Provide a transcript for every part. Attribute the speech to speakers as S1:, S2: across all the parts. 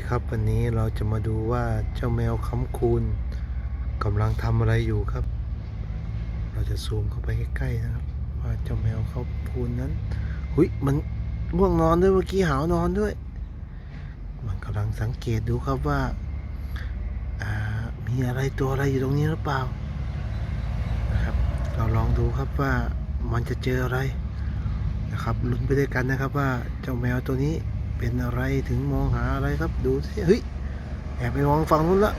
S1: ดีครับวันนี้เราจะมาดูว่าเจ้าแมวค้ำคูณกำลังทำอะไรอยู่ครับ เราจะซูมเข้าไปใกล้ๆนะครับ ว่าเจ้าแมวค้ำคูณนั้นหุยมันง่วงนอนด้วยเมื่อกี้หาวนอนด้วย มันกำลังสังเกตดูครับว่าอ่ามีอะไรตัวอะไรอยู่ตรงนี้หรือเปล่านะครับ เราลองดูครับว่ามันจะเจออะไรนะครับลุ้นไปด้วยกันนะครับว่าเจ้าแมวตัวนี้ เป็นอะไรถึงมองหาอะไรครับดูสิเฮ้ยแอบไปมองฝั่งนู้นละ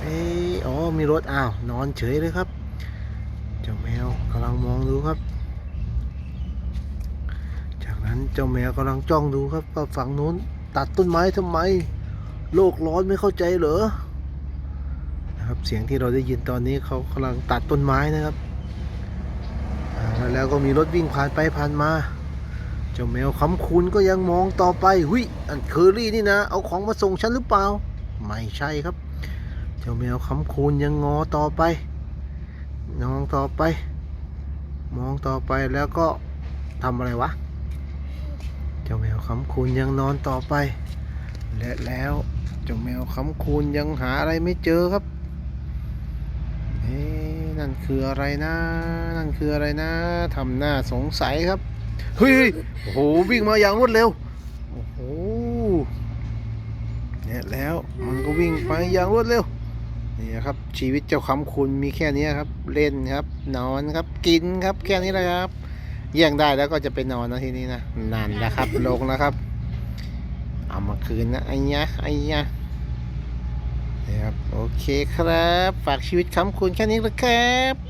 S1: เอ้ยอ๋อมีรถอ้าวนอนเฉยเลยครับ เจ้าแมวกำลังมองดูครับ จากนั้นเจ้าแมวกำลังจ้องดูครับว่าฝั่งนู้น ตัดต้นไม้ทำไม โลกร้อนไม่เข้าใจเหรอนะครับเสียงที่เราได้ยินตอนนี้เขากำลังตัดต้นไม้นะครับแล้วก็มีรถวิ่งผ่านไปผ่านมา จ้าแมวคำคูณก็ยังมองต่อไปหุยอันเคอรี่นี่นะ เอาของมาส่งฉันหรือเปล่า ไม่ใช่ครับ เจ้าแมวคำคูณยังงอต่อไปมองต่อไป มองต่อไปแล้วก็ทำอะไรวะ เจ้าแมวคำคูณยังนอนต่อไป และแล้วเจ้าแมวคำคูณยังหาอะไรไม่เจอครับเอ๊นั่นคืออะไรนะ นั่นคืออะไรนะทำหน้าสงสัยครับ เฮ้ยโอ้โหวิ่งมาอย่างรวดเร็วโอ้โหเนี่ยแล้วมันก็วิ่งไปอย่างรวดเร็วนี่ครับชีวิตเจ้าคำคุณมีแค่นี้ครับ เล่นครับ นอนครับกินครับแค่นี้แหละครับเยี่ยงได้แล้วก็จะไปนอนนะทีนี้นะนั่นะครับลงแล้วครับ เอามาคืนนะไอ้ยะไอ้ยะนี่ครับโอเคครับ ฝากชีวิตคำคุณแค่นี้ละครับ